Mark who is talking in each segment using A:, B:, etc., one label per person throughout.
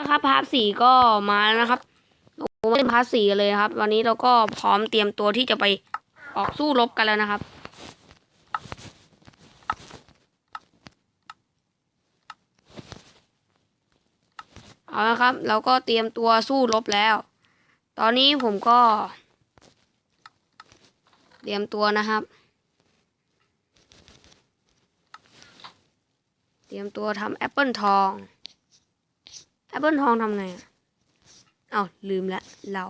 A: นะครับพาร์ทสี่ก็มาแล้วนะครับโอ้เล่นพาร์ทสี่เลยครับ วันนี้เราก็พร้อมเตรียมตัวที่จะไปออกสู้รบกันแล้วนะครับ เอาละครับ เราก็เตรียมตัวสู้รบแล้ว ตอนนี้ผมก็ เตรียมตัวนะครับ เตรียมตัวทำแอปเปิลทอง แอปเปิลทองทำไงอะเอ้าลืมละเรา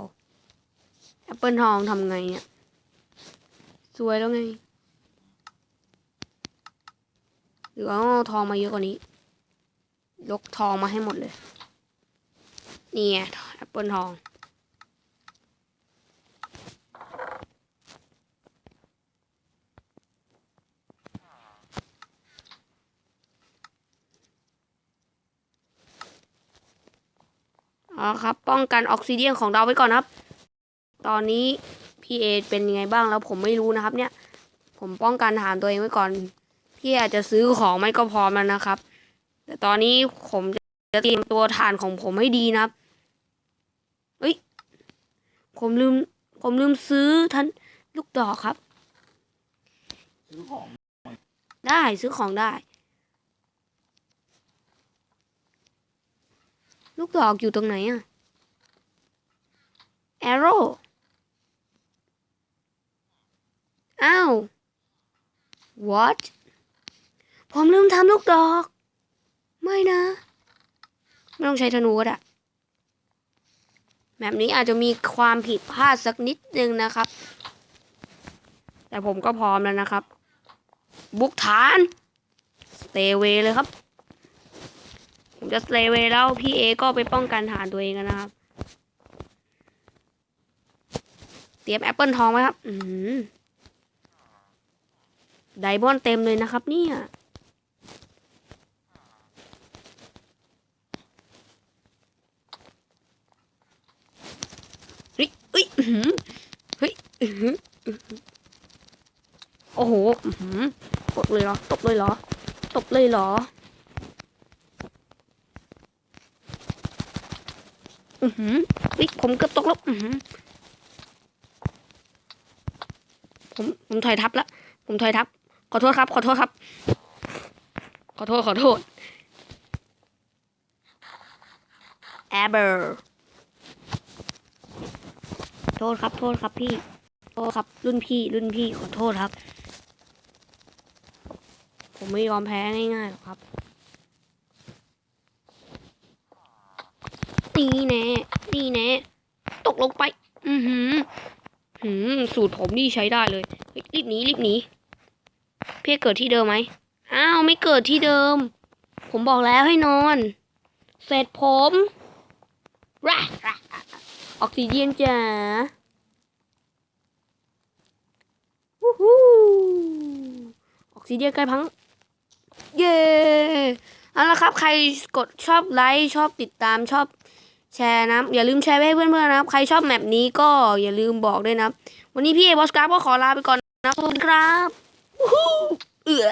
A: แอปเปิลทองทำไงเนี่ยสวยแล้วไงหรือว่าเอาทองมาเยอะกว่านี้ยกทองมาให้หมดเลย นี่ไงแอปเปิลทอง เอาละครับ ป้องกันออกซิเดียนของเราไว้ก่อนครับ ตอนนี้พี่เอเป็นยังไงบ้างแล้วผมไม่รู้นะครับ เนี่ย ผมป้องกันฐานตัวเองไว้ก่อน พี่อาจจะซื้อของไม่ก็พร้อมแล้วนะครับ แต่ตอนนี้ผมจะเตรียมตัวฐานของผมให้ดีนะครับเอ้ย ผมลืม ผมลืมซื้อท่านลูกดอกครับ
B: ซื้อของ
A: ได้ซื้อของได้ ลูกดอกอยู่ตรงไหนอะ arrow อ้าว what ผมลืมทำลูกดอก ไม่นะ ไม่ต้องใช้ธนูก็ได้แบบนี้อาจจะมีความผิดพลาดสักนิดนึงนะครับ แต่ผมก็พร้อมแล้วนะครับ บุกฐาน สเตเวเลยครับ จะสเตเวแล้วพี่เอก็ไปป้องกันฐานตัวเองกันนะครับ เตรียมแอปเปิลทองไว้ครับ อืมไดบอนเต็มเลยนะครับ เนี่ยเฮ้ยเฮ้ยโอ้โหตบเลยเหรอตบเลยเหรอตบเลยเหรอ อือหือเฮ้ยผมเกือบตกแล้วอือหือผมผมถอยทับแล้วผมถอยทับ ขอโทษครับ ขอโทษครับ ขอโทษ ขอโทษแอบเบอร์โทษครับ โทษครับพี่ โทษครับ รุ่นพี่ รุ่นพี่ ขอโทษครับ ผมไม่ยอมแพ้ง่ายๆหรอกครับนี่แน่ นี่แน่ตกลงไป อือหือหืมสูตรผมนี่ใช้ได้เลยรีบหนีรีบหนีเพี่เกิดที่เดิมไหมอ้าวไม่เกิดที่เดิม ผมบอกแล้วให้นอน เสร็จผมร่าร่าออกซิเจนจ้าวู้ฮู้ออกซิเจนใกล้พัง เย้เอาละครับ ใครกดชอบไลค์ชอบติดตามชอบ แชร์นะอย่าลืมแชร์ไปให้เพื่อนๆนะครับ ใครชอบแมปนี้ก็อย่าลืมบอกด้วยนะ วันนี้พี่เอบอสกาฟก็ขอลาไปก่อนนะขอบคุณครับเอือ